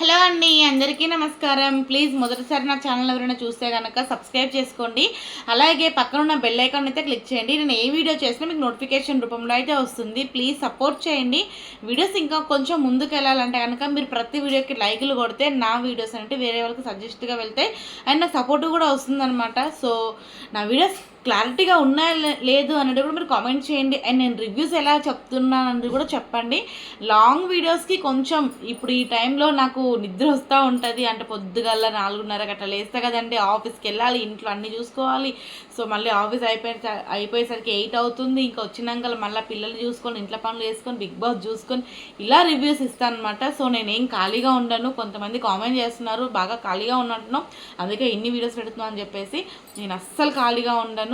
Hello అండి అందరికీ నమస్కారం. ప్లీజ్ మొదటిసారి నా ఛానల్ ఎవరైనా చూస్తే కనుక సబ్స్క్రైబ్ చేసుకోండి. అలాగే పక్కన ఉన్న బెల్ ఐకాన్ అయితే క్లిక్ చేయండి. నేను ఏ వీడియో చేసినా మీకు నోటిఫికేషన్ రూపంలో అయితే వస్తుంది. ప్లీజ్ సపోర్ట్ చేయండి. వీడియోస్ ఇంకా కొంచెం ముందుకు వెళ్ళాలంటే కనుక మీరు ప్రతి వీడియోకి లైకులు కొడితే నా వీడియోస్ అంటే వేరే వాళ్ళకి సజెస్ట్గా వెళ్తాయి. అండ్ నా సపోర్ట్ కూడా వస్తుందన్నమాట. సో నా వీడియోస్ క్లారిటీగా ఉన్నాయా లే- లేదు అనేది కూడా మీరు కామెంట్ చేయండి. అండ్ నేను రివ్యూస్ ఎలా చెప్తున్నాను అనేది కూడా చెప్పండి. లాంగ్ వీడియోస్కి కొంచెం ఇప్పుడు ఈ టైంలో నాకు నిద్ర వస్తూ ఉంటుంది. అంటే పొద్దుగల్లా నాలుగున్నరకు అట్లా లేస్తా కదండి. ఆఫీస్కి వెళ్ళాలి ఇంట్లో అన్నీ చూసుకోవాలి. సో మళ్ళీ ఆఫీస్ అయిపోయి అయిపోయేసరికి ఎయిట్ అవుతుంది. ఇంకా వచ్చినాక మళ్ళీ పిల్లలు చూసుకొని ఇంట్లో పనులు చేసుకొని బిగ్ బాస్ చూసుకొని ఇలా రివ్యూస్ ఇస్తాను అనమాట సో నేనేం ఖాళీగా ఉండను. కొంతమంది కామెంట్ చేస్తున్నారు బాగా ఖాళీగా ఉన్నట్టున్నాం. అందుకే ఇన్ని వీడియోస్ పెడుతున్నాను అని చెప్పేసి నేను అస్సలు ఖాళీగా ఉండను.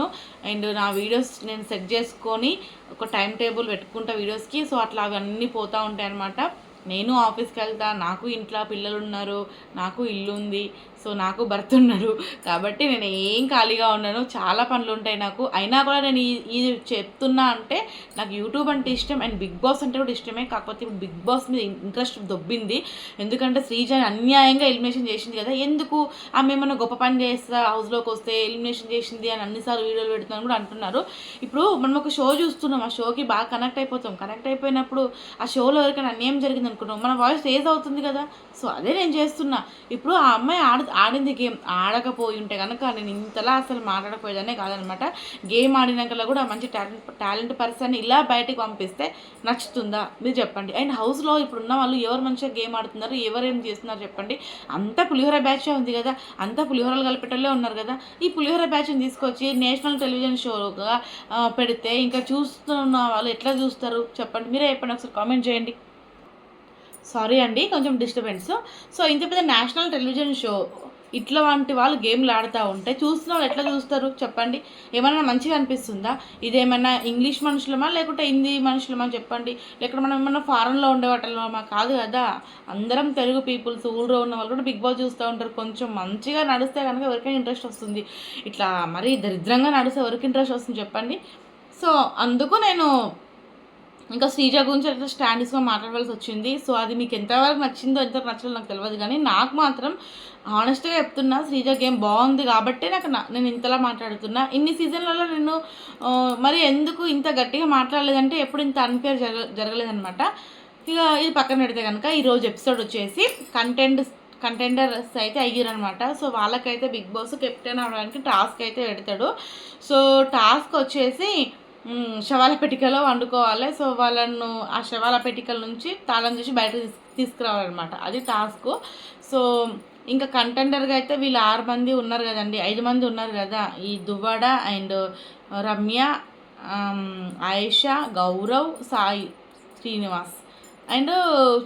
అండ్ నా వీడియోస్ నేను సెట్ చేసుకొని ఒక టైం టేబుల్ పెట్టుకుంటా వీడియోస్కి. సో అట్లా అవన్నీ పోతూ ఉంటాయి అనమాట నేను ఆఫీస్కి వెళ్తా నాకు ఇంట్లో పిల్లలు ఉన్నారు నాకు ఇల్లు ఉంది సో నాకు భర్త ఉన్నారు. కాబట్టి నేను ఏం ఖాళీగా ఉన్నాను చాలా పనులు ఉంటాయి నాకు. అయినా కూడా నేను ఈ- ఇది చెప్తున్నా అంటే నాకు యూట్యూబ్ అంటే ఇష్టం అండ్ బిగ్ బాస్ అంటే కూడా ఇష్టమే. కాకపోతే ఇప్పుడు బిగ్ బాస్ మీద ఇంట్రెస్ట్ దొబ్బింది. ఎందుకంటే శ్రీజ అన్యాయంగా ఎలిమినేషన్ చేసింది కదా. ఎందుకు? ఆమె ఏమైనా గొప్ప పని చేస్తా హౌస్లోకి వస్తే ఎలిమినేషన్ చేసింది అని అన్నిసార్లు వీడియోలు పెడుతున్నాను కూడా అంటున్నారు. ఇప్పుడు మనం ఒక షో చూస్తున్నాం. ఆ షోకి బాగా కనెక్ట్ అయిపోతాం. కనెక్ట్ అయిపోయినప్పుడు ఆ షోలో ఎవరికైనా అన్యాయం జరిగింది అనుకున్నాం మన వాయిస్ రేజ్ అవుతుంది కదా. సో అదే నేను చేస్తున్నా. ఇప్పుడు ఆ అమ్మాయి ఆడ ఆడింది గేమ్ ఆడకపోయి ఉంటే కనుక నేను ఇంతలా అసలు మాట్లాడకపోయేదనే కాదనమాట. గేమ్ ఆడినాకలా కూడా మంచి టాలెంట్ టాలెంట్ పర్సన్ ఇలా బయటకు పంపిస్తే నచ్చుతుందా? మీరు చెప్పండి. అండ్ హౌస్లో ఇప్పుడు ఉన్న వాళ్ళు ఎవరు మంచిగా గేమ్ ఆడుతున్నారు ఎవరు ఏం చేస్తున్నారు చెప్పండి. అంతా పులిహోర బ్యాచే ఉంది కదా అంతా పులిహోరలు కలిపేటోళ్ళే ఉన్నారు కదా. ఈ పులిహోర బ్యాచ్ని తీసుకొచ్చి నేషనల్ టెలివిజన్ షోగా పెడితే ఇంకా చూస్తున్న వాళ్ళు ఎట్లా చూస్తారు? చెప్పండి. మీరే చెప్పండి. ఒకసారి కామెంట్ చేయండి. సారీ అండి కొంచెం డిస్టర్బెన్స్ సో ఇంత పెద్ద నేషనల్ టెలివిజన్ షో ఇట్లా వంటి వాళ్ళు గేమ్లు ఆడుతూ ఉంటే చూస్తున్న వాళ్ళు ఎట్లా చూస్తారు? చెప్పండి. ఏమైనా మంచిగా అనిపిస్తుందా? ఇదేమైనా ఇంగ్లీష్ మనుషులమా లేకుంటే హిందీ మనుషులమా చెప్పండి. లేకుంటే మనం ఏమైనా ఫారెన్లో ఉండేవాటమా కాదు కదా. అందరం తెలుగు పీపుల్స్ ఊళ్ళో ఉన్న వాళ్ళు కూడా బిగ్ బాస్ చూస్తూ ఉంటారు. కొంచెం మంచిగా నడిస్తే కనుక ఎవరికైనా ఇంట్రెస్ట్ వస్తుంది. ఇట్లా మరీ దరిద్రంగా నడిస్తే ఎవరికి ఇంట్రెస్ట్ వస్తుంది చెప్పండి. సో అందుకు నేను ఇంకా శ్రీజ గురించి అయితే స్టాండర్స్గా మాట్లాడవలసి వచ్చింది. సో అది మీకు ఎంతవరకు నచ్చిందో ఎంత నచ్చదో నాకు తెలియదు కానీ నాకు మాత్రం ఆనెస్ట్గా చెప్తున్నా శ్రీజ గేమ్ బాగుంది కాబట్టి నాకు నేను ఇంతలా మాట్లాడుతున్నా. ఇన్ని సీజన్లలో నేను మరి ఎందుకు ఇంత గట్టిగా మాట్లాడలేదంటే ఎప్పుడు ఇంత అన్ఫేర్ జరగ జరగలేదనమాట ఇక ఇది పక్కన పెడితే కనుక ఈరోజు ఎపిసోడ్ వచ్చేసి కంటెంట్ కంటెండర్స్ అయితే అయ్యారనమాట సో వాళ్ళకైతే బిగ్ బాస్ కెప్టెన్ అవడానికి టాస్క్ అయితే పెడతాడు. సో టాస్క్ వచ్చేసి శవాల పెట్టికలో వండుకోవాలి. సో వాళ్ళను ఆ శవాల పెట్టికల నుంచి తాళం చేసి బయట తీసుకురావాలన్నమాట. అది టాస్క్. సో ఇంకా కంటెండర్గా అయితే వీళ్ళు ఆరు మంది ఉన్నారు కదండి. ఐదు మంది ఉన్నారు కదా. ఈ దువ్వాడ అండ్ రమ్య ఆయేషా గౌరవ్ సాయి శ్రీనివాస్ అండ్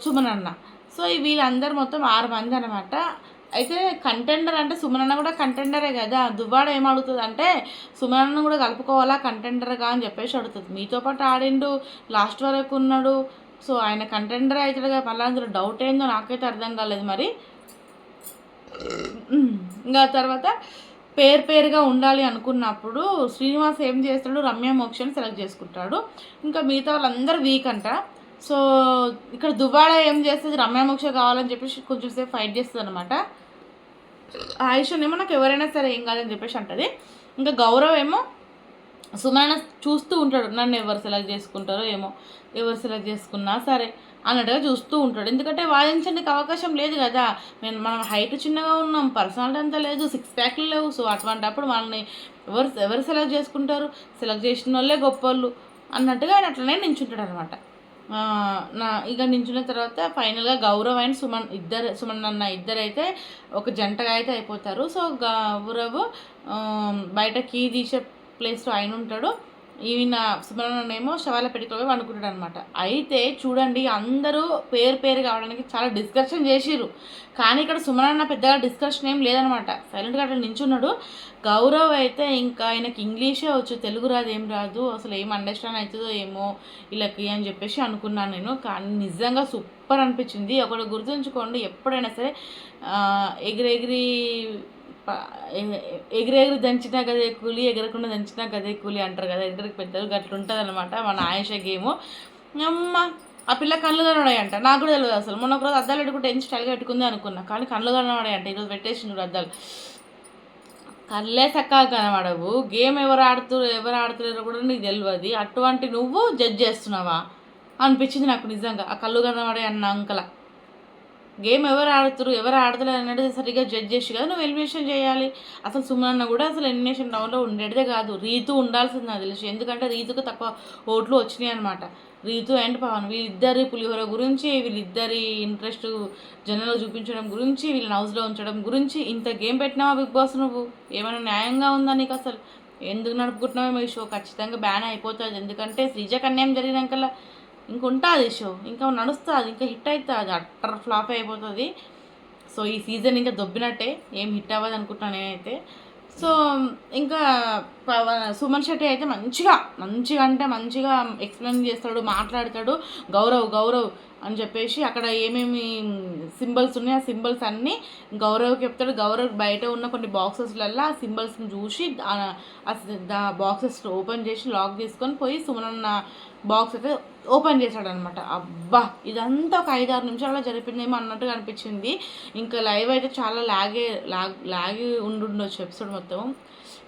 సుమన్ అన్న. సో ఈ వీళ్ళందరూ మొత్తం ఆరు మంది అనమాట అయితే కంటెండర్ అంటే సుమనన్న కూడా కంటెండరే కదా. దువ్వాడ ఏం అడుగుతుంది అంటే సుమనన్న కూడా కలుపుకోవాలా కంటెండర్గా అని చెప్పేసి అడుగుతుంది. మీతో పాటు ఆడిండు లాస్ట్ వరకు ఉన్నాడు. సో ఆయన కంటెండరే అవుతాడు కదా మళ్ళీ అందులో డౌట్ ఏందో నాకైతే అర్థం కాలేదు మరి. ఇంకా తర్వాత పేరు పేరుగా ఉండాలి అనుకున్నప్పుడు శ్రీనివాస్ ఏం చేస్తాడు? రమ్య మోక్షని సెలెక్ట్ చేసుకుంటాడు. ఇంకా మిగతా వాళ్ళందరూ వీక్ అంట. సో ఇక్కడ దువ్వాడ ఏం చేస్తుంది? రమ్య మోక్ష కావాలని చెప్పేసి కొంచెం సేపు ఫైట్ చేస్తుంది అనమాట ఆయుషనేమో నాకు ఎవరైనా సరే ఏం కాదని చెప్పేసి అంటది. ఇంకా గౌరవ్ ఏమో సుమరణ చూస్తూ ఉంటాడు. నన్ను ఎవరు సెలెక్ట్ చేసుకుంటారో ఏమో ఎవరు సెలెక్ట్ చేసుకున్నా సరే అన్నట్టుగా చూస్తూ ఉంటాడు. ఎందుకంటే వాదించడానికి అవకాశం లేదు కదా. నేను మనం హైట్ చిన్నగా ఉన్నాం పర్సనాలిటీ అంతా లేదు సిక్స్ ప్యాక్లు లేవు. సో అటువంటిప్పుడు మనల్ని ఎవరు ఎవరు సెలెక్ట్ చేసుకుంటారు? సెలెక్ట్ చేసిన వాళ్ళే గొప్ప అన్నట్టుగా ఆయన అట్లనే నించుంటాడు అనమాట నా ఇక నించున్న తర్వాత ఫైనల్గా గౌరవ్ అండ్ సుమన్ ఇద్దరు సుమన్ అన్న ఇద్దరైతే ఒక జంటగా అయితే అయిపోతారు. సో గౌరవ్ బయట కీ తీసే ప్లేస్లో ఆయన ఉంటాడు. ఈయన సుమనేమో శవాల పెట్టుకోవే అనుకుంటాడు అనమాట అయితే చూడండి అందరూ పేరు పేరు కావడానికి చాలా డిస్కషన్ చేసిరు కానీ ఇక్కడ సుమరణ పెద్దగా డిస్కషన్ ఏం లేదనమాట. సైలెంట్గా అట్లా నించున్నాడు. గౌరవ్ అయితే ఇంకా ఆయనకి ఇంగ్లీషే వచ్చు తెలుగు రాదు ఏం రాదు అసలు ఏం అండర్స్టాండ్ అవుతుందో ఏమో వీళ్ళకి అని చెప్పేసి అనుకున్నాను నేను. కానీ నిజంగా సూపర్ అనిపించింది. ఒకటి గుర్తుంచుకోండి ఎప్పుడైనా సరే ఎగిరెగిరి ఎగిరెగిరి దంచినా గదే కూలి ఎగరకుండా దంచినా గదే కూలి అంటారు కదా ఇద్దరికి పెద్దలు అట్లా ఉంటుంది అనమాట మన ఆయుష గేమ్. అమ్మ ఆ పిల్ల కళ్ళు కనబడాయంట నాకు కూడా తెలియదు అసలు. మొన్న ఒకరోజు అద్దాలు పెట్టుకుంటే ఎంత స్టైల్గా పెట్టుకుంది అనుకున్నా. కానీ కళ్ళు కనబడాయంట ఈరోజు పెట్టేసిండు అద్దాలు. కళ్ళే చక్కగా కనబడవు. గేమ్ ఎవరు ఆడుతురు ఎవరు ఆడుతున్నారో కూడా నీకు తెలియదు అటువంటి నువ్వు జడ్జ్ చేస్తున్నావా? అనిపించింది నాకు నిజంగా. ఆ కళ్ళు కనబడే అన్న అంకల. గేమ్ ఎవరు ఆడుతురు ఎవరు ఆడతలేరు అనేది సరిగ్గా జడ్జ్ చేసి కదా నువ్వు ఎలిమినేషన్ చేయాలి. అసలు సుమన్న కూడా అసలు ఎలిమినేషన్ రౌండ్లో ఉండేదే కాదు. రీతు ఉండాల్సింది నాకు తెలుసు ఎందుకంటే రీతుకు తక్కువ ఓట్లు వచ్చినాయి అనమాట రీతు అండ్ పవన్ వీళ్ళిద్దరి పులిహోర గురించి వీళ్ళిద్దరి ఇంట్రెస్ట్ జనంలో చూపించడం గురించి వీళ్ళని హౌస్లో ఉంచడం గురించి ఇంత గేమ్ పెట్టినావా బిగ్ బాస్ నువ్వు? ఏమైనా న్యాయంగా ఉందా నీకు అసలు? ఎందుకు నడుపుకుంటున్నావో ఈ షో ఖచ్చితంగా బ్యాన్ అయిపోతుంది. ఎందుకంటే శ్రీజ కన్యాయం జరిగినాకల్లా ఇంక ఉంటుంది షో. ఇంకా నడుస్తుంది ఇంకా హిట్ అవుతుంది అది అట్టర్ ఫ్లాప్ అయిపోతుంది. సో ఈ సీజన్ ఇంకా దొబ్బినట్టే. ఏం హిట్ అవ్వదు అనుకుంటున్నాను నేనైతే. సో ఇంకా సుమన్ శెట్టి అయితే మంచిగా మంచిగా అంటే మంచిగా ఎక్స్ప్లెయిన్ చేస్తాడు మాట్లాడతాడు. గౌరవ్ గౌరవ్ అని చెప్పేసి అక్కడ ఏమేమి సింబల్స్ ఉన్నాయి ఆ సింబల్స్ అన్నీ గౌరవ్కి చెప్తాడు. గౌరవ్ బయట ఉన్న కొన్ని బాక్సెస్లలో ఆ సింబల్స్ని చూసి ఆ- బాక్సెస్ ఓపెన్ చేసి లాక్ తీసుకొని పోయి సుమనన్న బాక్స్ అయితే ఓపెన్ చేశాడనమాట. అబ్బా ఇదంతా ఒక ఐదు ఆరు నిమిషాల్లో జరిపిందేమో అన్నట్టుగా అనిపించింది. ఇంకా లైవ్ అయితే చాలా లాగే లాగ్ లాగి ఉండుండొచ్చు ఎపిసోడ్ మొత్తం.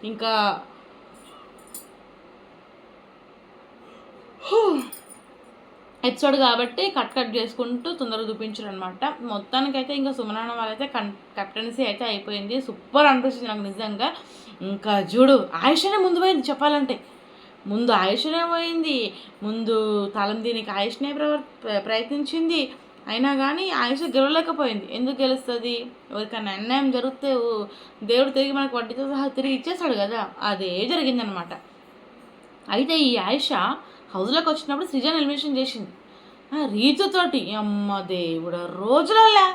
ఇంకా ఎపిసోడ్ కాబట్టి కట్ కట్ చేసుకుంటూ తొందరగా చూపించారు అనమాట మొత్తానికైతే ఇంకా సుమనాన్న వాళ్ళైతే కన్ కెప్టెన్సీ అయితే అయిపోయింది. సూపర్ అనిపించింది నాకు నిజంగా. ఇంకా చూడు ఆయుషనే ముందు పోయింది చెప్పాలంటే. ముందు ఆయుష్నే పోయింది ముందు తలం దీనికి ఆయుష్నే ప్ర ప్రయత్నించింది. అయినా కానీ ఆయుష గెలవలేకపోయింది. ఎందుకు గెలుస్తుంది? ఎవరికైనా అన్యాయం జరిగితే దేవుడు తిరిగి మనకు వడ్డీతో సహా తిరిగి ఇచ్చేస్తాడు కదా? అదే జరిగిందనమాట. అయితే ఈ ఆయుష హౌస్లోకి వచ్చినప్పుడు సృజన్ ఎలిమినేషన్ చేసింది. ఆ రీతుతోటి అమ్మ దేవుడ రోజులల్లా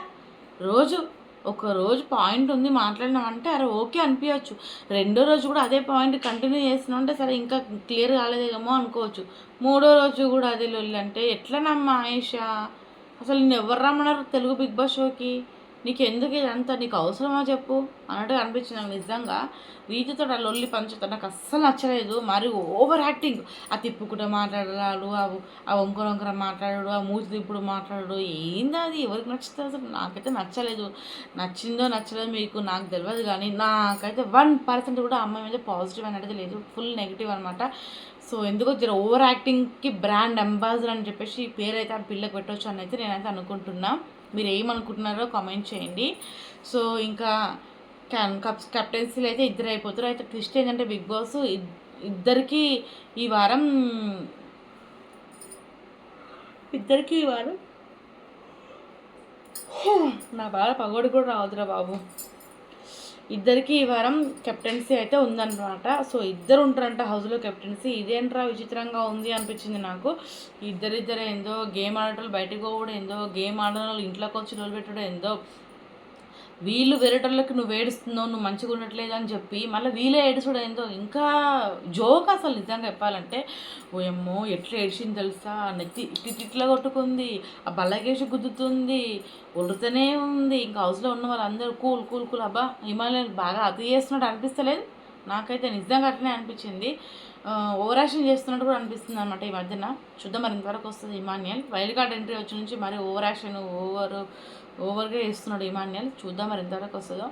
రోజు ఒక రోజు పాయింట్ ఉంది మాట్లాడినామంటే అరే ఓకే అనిపించవచ్చు రెండో రోజు కూడా అదే పాయింట్ కంటిన్యూ చేసినా ఉంటే సరే ఇంకా క్లియర్ కాలేదేమో అనుకోవచ్చు. మూడో రోజు కూడా అదే లొల్లి అంటే ఎట్లనమ్మా ఆయేషా అసలు నేను ఎవరు రమ్మన్నారు తెలుగు బిగ్ బాస్ షోకి? నీకెందుకు ఇదంతా? నీకు అవసరమా చెప్పు? అన్నట్టుగా అనిపించింది నాకు నిజంగా. వీటితో ఆ లొల్లి పంచుతా నాకు అస్సలు నచ్చలేదు. మరి ఓవర్ యాక్టింగ్. ఆ తిప్పుకుంటూ మాట్లాడరాడు ఆ ఆ వంకర వంకర మాట్లాడాడు ఆ మూతి తిప్పుడు మాట్లాడాడు. ఏంది అది? ఎవరికి నచ్చుతుంది అసలు? నాకైతే నచ్చలేదు. నచ్చిందో నచ్చలేదో మీకు నాకు తెలియదు కానీ నాకైతే వన్ పర్సెంట్ కూడా అమ్మాయి మీద పాజిటివ్ అనేది లేదు. ఫుల్ నెగిటివ్ అనమాట సో ఎందుకో జర ఓవర్ యాక్టింగ్కి బ్రాండ్ అంబాసిడర్ అని చెప్పేసి ఈ పేరు అయితే ఆ పిల్లకి పెట్టవచ్చు అని అయితే నేనైతే అనుకుంటున్నాను మీరు ఏమనుకుంటున్నారో కామెంట్ చేయండి. సో ఇంకా క్యాన్ కప్స్ కెప్టెన్సీలు అయితే ఇద్దరు అయిపోతారు అయితే ట్విస్ట్ ఏంటంటే బిగ్ బాస్ ఇద్- ఇద్దరికి ఈ వారం ఇద్దరికి ఈ వారం? నా బాధ పగోడు కూడా రావద్దురా బాబు. ఇద్దరికి ఈ వారం కెప్టెన్సీ అయితే ఉందన్నమాట. సో ఇద్దరు ఉంటారంట హౌస్లో కెప్టెన్సీ. ఇదేంట్రా విచిత్రంగా ఉంది అనిపించింది నాకు. ఇద్దరిద్దరు ఏందో గేమ్ ఆడటం బయటకు పోవడం ఏందో గేమ్ ఆడడం ఇంట్లోకి వచ్చి నిలబెట్టడం ఏందో వీళ్ళు వేరేటోళ్ళకి నువ్వు ఏడుస్తున్నావు నువ్వు మంచిగా ఉండట్లేదు అని చెప్పి మళ్ళీ వీళ్ళే ఏడుచుడు ఏందో. ఇంకా జోక్ అసలు నిజంగా చెప్పాలంటే ఏమో ఎట్లా ఏడిచింది తెలుసా? నెత్తి ఇట్టి ఇట్లా కొట్టుకుంది ఆ బల్లగేసి గుద్దుతుంది ఉడుతూనే ఉంది. ఇంకా హౌస్లో ఉన్న వాళ్ళందరూ కూల్ కూల్ కూల్. అబ్బా హిమాలయన్ బాగా అతి చేస్తున్నట్టు అనిపిస్తలేదు? నాకైతే నిజంగా అట్లనే అనిపించింది. ఓవరాక్షన్ చేస్తున్నట్టు కూడా అనిపిస్తుంది అనమాట ఈ మధ్యన. చూద్దాం మరి ఇంతవరకు వస్తుంది ఇమాన్యుయల్. వైల్డ్ కార్డ్ ఎంట్రీ వచ్చి నుంచి మరి ఓవరాక్షన్ ఓవర్ ఓవర్గా చేస్తున్నాడు ఇమాన్యుయల్. చూద్దాం మరి ఇంతవరకు వస్తుందో.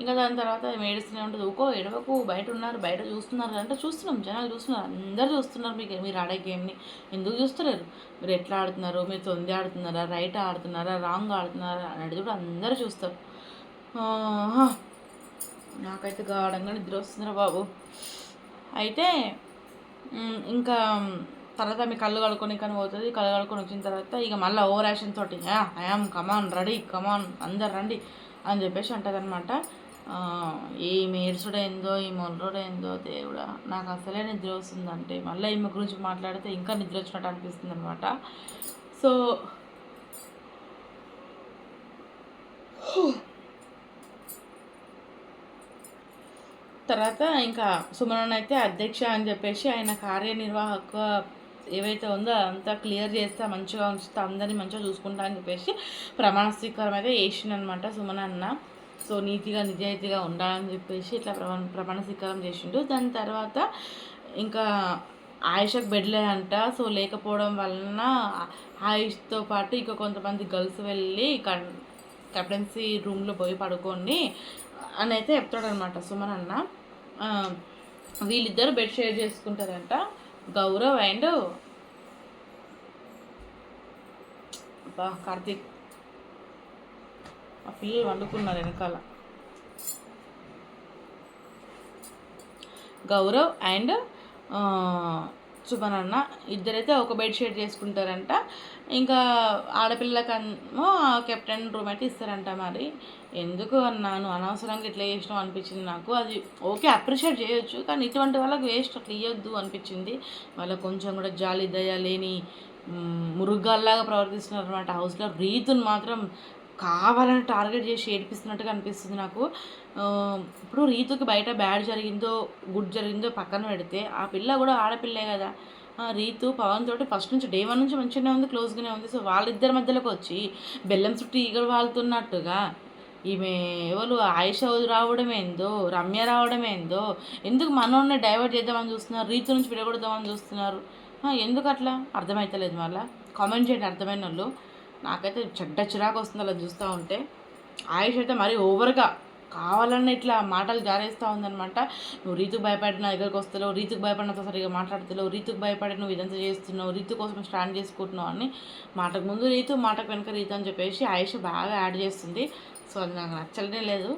ఇంకా దాని తర్వాత ఏడుస్తూనే ఉంటుంది? ఊకో ఎడవకు బయట ఉన్నారు బయట చూస్తున్నారు అంటే చూస్తున్నాం. జనాలు చూస్తున్నారు. అందరు చూస్తున్నారు మీకు. మీరు ఆడే గేమ్ని. ఎందుకు చూస్తలేరు? మీరు ఎట్లా ఆడుతున్నారు? మీరు తొంది ఆడుతున్నారా? రైట్ ఆడుతున్నారా? రాంగ్ ఆడుతున్నారా? అనేది కూడా అందరూ చూస్తారు. నాకైతే గాఢంగా నిద్ర వస్తుందిరా బాబు. అయితే ఇంకా తర్వాత మీ కళ్ళు కడుక్కొని కానీ పోతుంది. కళ్ళు కడుక్కొని వచ్చిన తర్వాత ఇక మళ్ళీ ఓవర్ యాక్షన్ తోటి I am come on ready come on అందరు రండి అని చెప్పేసి అంటుంది అనమాట ఈ మేడ్సుడైందో ఈ మొర్రుడేందో దేవుడా నాకు అసలే నిద్ర వస్తుందంటే మళ్ళీ ఈమె గురించి మాట్లాడితే ఇంకా నిద్ర వచ్చినట్టు అనిపిస్తుంది అనమాట సో తర్వాత ఇంకా సుమన్ అయితే అధ్యక్ష అని చెప్పేసి ఆయన కార్యనిర్వాహక ఏవైతే ఉందో అంతా క్లియర్ చేస్తా మంచిగా ఉంచుతా అందరినీ మంచిగా చూసుకుంటా అని చెప్పేసి ప్రమాణ స్వీకారం అయితే వేసిండనమాట సుమన్ అన్న సో నీతిగా నిజాయితీగా ఉండాలని చెప్పేసి ఇట్లా ప్రమాణ ప్రమాణ స్వీకారం చేసిండు. దాని తర్వాత ఇంకా ఆయుషకు బెడ్లే అంట సో లేకపోవడం వలన ఆయుష్తో పాటు ఇంకా కొంతమంది గర్ల్స్ వెళ్ళి కెప్టెన్సీ రూమ్లో పోయి పడుకొని అని అయితే చెప్తాడనమాట సుమన్ అన్న వీళ్ళిద్దరు బెడ్ షేర్ చేసుకుంటారంట. గౌరవ్ అండ్ బా కార్తీక్. ఆ పిల్లలు వండుకున్నారు వెనకాల. గౌరవ్ అండ్ సుమన్ అన్న ఇద్దరైతే ఒక బెడ్ షేర్ చేసుకుంటారంట. ఇంకా ఆడపిల్లకమో కెప్టెన్ రూమ్ అయితే ఇస్తారంట మరి. ఎందుకు అన్నాను? అనవసరంగా ఇట్లా చేసినాం అనిపించింది నాకు. అది ఓకే అప్రిషియేట్ చేయొచ్చు కానీ ఇటువంటి వాళ్ళకి వేస్ట్ అట్లా ఇవ్వద్దు అనిపించింది. వాళ్ళకి కొంచెం కూడా జాలి దయ లేని మురుగాల్లాగా ప్రవర్తిస్తున్నారు అనమాట హౌస్లో రీతుని మాత్రం కావాలని టార్గెట్ చేసి ఏడిపిస్తున్నట్టుగా అనిపిస్తుంది నాకు. ఇప్పుడు రీతుకి బయట బ్యాడ్ జరిగిందో గుడ్ జరిగిందో పక్కన పెడితే ఆ పిల్ల కూడా ఆడపిల్లే కదా. ఆ, రీతు పవన్ తోటి ఫస్ట్ నుంచి డే వన్ నుంచి మంచిగానే ఉంది క్లోజ్గానే ఉంది. సో వాళ్ళిద్దరి మధ్యలోకి వచ్చి బెల్లం చుట్టూ ఈగలు వాళ్తున్నట్టుగా ఈమె ఎవరు? ఆయుష రావడం ఏందో రమ్య రావడం ఏందో ఎందుకు మనోడిని డైవర్ట్ చేద్దామని చూస్తున్నారు? రీతు నుంచి విడగొడదామని చూస్తున్నారు? ఎందుకు అట్లా అర్థమవుతలేదు మళ్ళీ. కామెంట్ చేయండి అర్థమైన వాళ్ళు నాకైతే చెడ్డ చిరాకు వస్తుంది అలా చూస్తూ ఉంటే. ఆయుష్ అయితే మరీ ఓవర్గా కావాలని ఇట్లా మాటలు జారేస్తూ ఉందనమాట నువ్వు రీతుకు భయపడి నా దగ్గరకు వస్తున్నావు రీతుకు భయపడినంత సరిగా మాట్లాడుతున్నావు రీతుకు భయపడి నువ్వు ఇదంతా చేస్తున్నావు రీతు కోసం స్టాండ్ చేసుకుంటున్నావు అని మాటకు ముందు రీతు మాటకు వెనక రీతు అని చెప్పేసి ఆయుష్ బాగా యాడ్ చేస్తుంది. సో అది నాకు నచ్చలనే లేదు.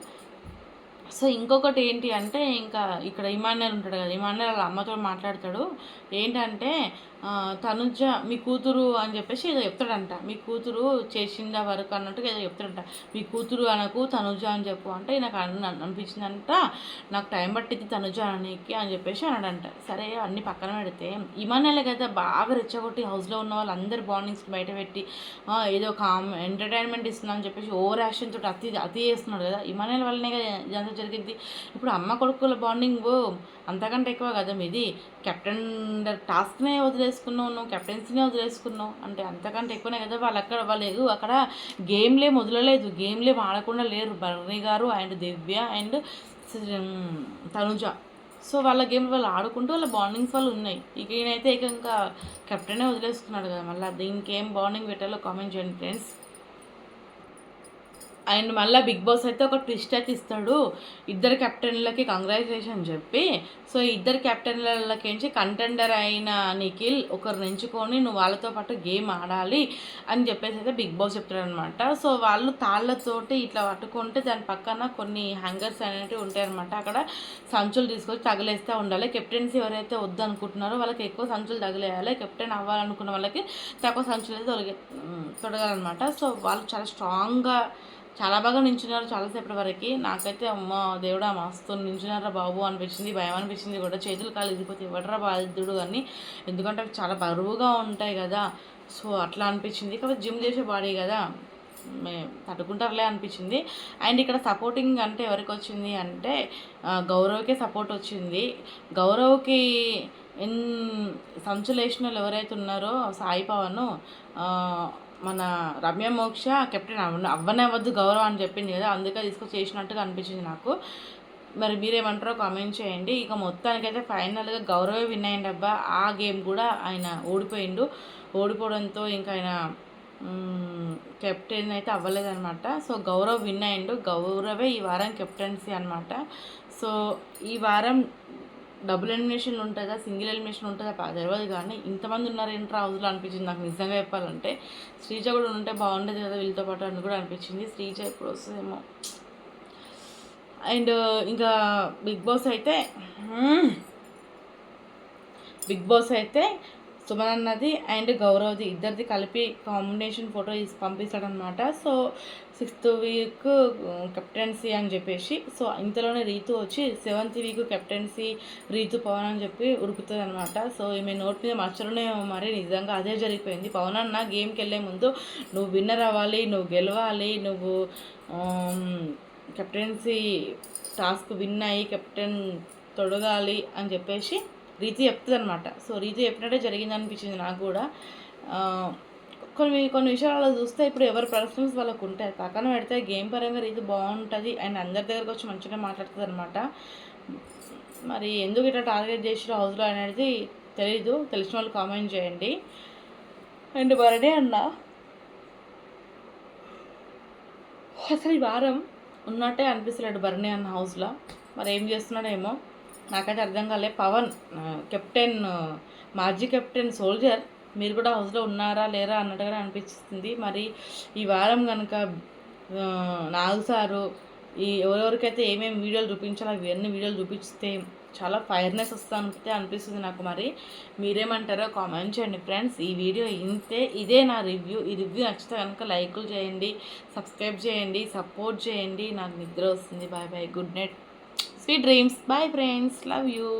సో ఇంకొకటి ఏంటి అంటే ఇంకా ఇక్కడ ఇమాన్యుల్ ఉంటాడు కదా ఇమాన్యుల్ వాళ్ళ అమ్మతో మాట్లాడతాడు. ఏంటంటే తనుజ మీ కూతురు అని చెప్పేసి ఏదో చెప్తాడంట. మీ కూతురు చేసిందా వరకు అన్నట్టుగా ఏదో చెప్తాడంట. మీ కూతురు అనకు తనుజ అని చెప్పు. అంటే నాకు అన్న అనిపించిందంట. నాకు టైం పట్టింది తనుజ అనకి అని చెప్పేసి అన్నాడంట. సరే అన్ని పక్కన పెడితే ఇమాన్యులే కదా బాగా రెచ్చగొట్టి హౌస్లో ఉన్న వాళ్ళందరి బాండింగ్స్ బయట పెట్టి ఏదో కామ్ ఎంటర్టైన్మెంట్ ఇస్తున్నా అని చెప్పేసి ఓవర్ యాక్షన్ తోటి అతి అతి చేస్తున్నాడు కదా ఇమానాల వల్లనే కదా ఇదంతా జరిగింది. ఇప్పుడు అమ్మ కొడుకుల బాండింగ్ అంతకంటే ఎక్కువ కదా మీది. కెప్టెన్ టాస్క్నే వదిలేసుకున్నావు నువ్వు కెప్టెన్సీనే వదిలేసుకున్నావు. అంటే అంతకంటే ఎక్కువనే కదా వాళ్ళు అక్కడ వాళ్ళు అక్కడ గేమ్లే మొదలలేదు గేమ్లే ఆడకుండా లేరు బర్నీ గారు and Divya and Tanuja. So వాళ్ళ గేమ్ వాళ్ళు ఆడుకుంటూ వాళ్ళ బాండింగ్స్ వాళ్ళు ఉన్నాయి. ఇక ఈయనైతే ఇక ఇంకా కెప్టెనే వదిలేసుకున్నాడు కదా మళ్ళీ దీనికి ఏం బాండింగ్ పెట్టాలో కామెంట్ చేయండి ఫ్రెండ్స్ అండ్ మళ్ళీ బిగ్ బాస్ అయితే ఒక ట్విస్ట్ అయితే ఇస్తాడు. ఇద్దరు కెప్టెన్లకి కంగ్రాచులేషన్ చెప్పి. సో ఇద్దరు కెప్టెన్లకి కంటెండర్ అయిన నిఖిల్ ఒకరిని ఎంచుకొని నువ్వు వాళ్ళతో పాటు గేమ్ ఆడాలి అని చెప్పేసి అయితే బిగ్ బాస్ చెప్తాడనమాట సో వాళ్ళు తాళ్ళతోటి ఇట్లా పట్టుకుంటే దాని పక్కన కొన్ని హ్యాంగర్స్ అనేవి ఉంటాయన్నమాట. అక్కడ సంచులు తీసుకొచ్చి తగిలేస్తూ ఉండాలి. కెప్టెన్స్ ఎవరైతే వద్దు అనుకుంటున్నారో వాళ్ళకి ఎక్కువ సంచులు తగిలేయాలి. కెప్టెన్ అవ్వాలనుకున్న వాళ్ళకి తక్కువ సంచులు అయితే తొలగి తొడగాలన్నమాట సో వాళ్ళు చాలా స్ట్రాంగ్గా చాలా బాగా నించున్నారు చాలాసేపటి వరకు. నాకైతే అమ్మ దేవుడా మస్తు నించున్నారా బాబు అనిపించింది భయం అనిపించింది కూడా. చేతులు కాలు ఇదిపోతే ఇవ్వడరా బాధితుడు అని. ఎందుకంటే అవి చాలా బరువుగా ఉంటాయి కదా. సో అట్లా అనిపించింది. కాబట్టి జిమ్ చేసే బాడీ కదా. మే తట్టుకుంటారులే అనిపించింది. అండ్ ఇక్కడ సపోర్టింగ్ అంటే ఎవరికి వచ్చింది అంటే గౌరవ్కే సపోర్ట్ వచ్చింది. గౌరవ్కి ఎన్ సంచులు ఎవరైతే ఉన్నారో సాయి పవన్ మన రమ్య మోక్ష కెప్టెన్ అవ్వ అవ్వనే అవ్వద్దు గౌరవం అని చెప్పింది కదా అందుకే తీసుకొచ్చి చేసినట్టుగా అనిపించింది నాకు. మరి మీరేమంటారో కామెంట్ చేయండి. ఇక మొత్తానికైతే ఫైనల్గా గౌరవే విన్ అయ్యండి అబ్బా. ఆ గేమ్ కూడా ఆయన ఓడిపోయిండు. ఓడిపోవడంతో ఇంకా ఆయన కెప్టెన్ అయితే అవ్వలేదన్నమాట. సో గౌరవ్ విన్ అయ్యిండు. గౌరవే ఈ వారం కెప్టెన్సీ అనమాట సో ఈ వారం డబుల్ ఎలిమినేషన్ ఉంటుందా సింగిల్ ఎలిమినేషన్ ఉంటుందా? తెలియదు కానీ ఇంతమంది ఉన్నారు ఏంట్రా హౌస్లో అనిపించింది. నాకు నిజంగా చెప్పాలంటే శ్రీజ కూడా ఉంటే బాగుండేది కదా వీళ్ళతో పాటు అని కూడా అనిపించింది. శ్రీజ ఇప్పుడు వస్తుందేమో. అండ్ ఇంకా బిగ్ బాస్ అయితే బిగ్ బాస్ అయితే సుమన్ అన్నది అండ్ గౌరవ్ది ఇద్దరిది కలిపి కాంబినేషన్ ఫోటో పంపిస్తాడనమాట సో సిక్స్త్ వీక్ కెప్టెన్సీ అని చెప్పేసి. సో ఇంతలోనే రీతు వచ్చి seventh week captaincy Rithu Pawan అని చెప్పి ఉరుకుతుంది అనమాట సో ఈమె నోట్ మీద మచ్చలోనే మరి నిజంగా అదే జరిగిపోయింది. పవన్ అన్న గేమ్కి వెళ్ళే ముందు నువ్వు విన్నర్ అవ్వాలి నువ్వు గెలవాలి నువ్వు కెప్టెన్సీ టాస్క్ విన్ అయ్యి కెప్టెన్ తొడగాలి అని చెప్పేసి రీతి చెప్తుంది అనమాట సో రీతి చెప్పినట్టే జరిగింది అనిపించింది నాకు కూడా. కొన్ని కొన్ని విషయాలు చూస్తే ఇప్పుడు ఎవరి పర్సనల్స్ వాళ్ళకు ఉంటాయి. పక్కన పెడితే గేమ్ పరంగా రీతి బాగుంటుంది అండ్ అందరి దగ్గరకు వచ్చి మంచిగా మాట్లాడుతుంది అనమాట మరి ఎందుకు ఇట్లా టార్గెట్ చేసిన హౌస్లో అనేది తెలీదు. తెలిసిన వాళ్ళు కామెంట్ చేయండి. అండ్ బర్త్డే అన్న. అసలు ఈ వారం ఉన్నట్టే అనిపిస్తున్నాడు బర్ణి అన్న హౌస్లో మరి ఏం చేస్తున్నాడేమో. నాకైతే అర్థం కాలే. పవన్ కెప్టెన్ మాజీ కెప్టెన్ సోల్జర్ మీరు కూడా హౌస్లో ఉన్నారా లేరా అన్నట్టుగా అనిపిస్తుంది. మరి ఈ వారం కనుక నాగు సారు ఈ ఎవరెవరికైతే ఏమేమి వీడియోలు చూపించాలో ఇవన్నీ వీడియోలు చూపిస్తే చాలా ఫైర్నెస్ వస్తానంటే అనిపిస్తుంది నాకు మరి. మీరేమంటారో కామెంట్ చేయండి ఫ్రెండ్స్. ఈ వీడియో ఇంతే ఇదే నా రివ్యూ. ఈ రివ్యూ నచ్చితే కనుక లైకులు చేయండి సబ్స్క్రైబ్ చేయండి సపోర్ట్ చేయండి. నాకు నిద్ర వస్తుంది. Bye bye. Good night. Sweet dreams bye friends love you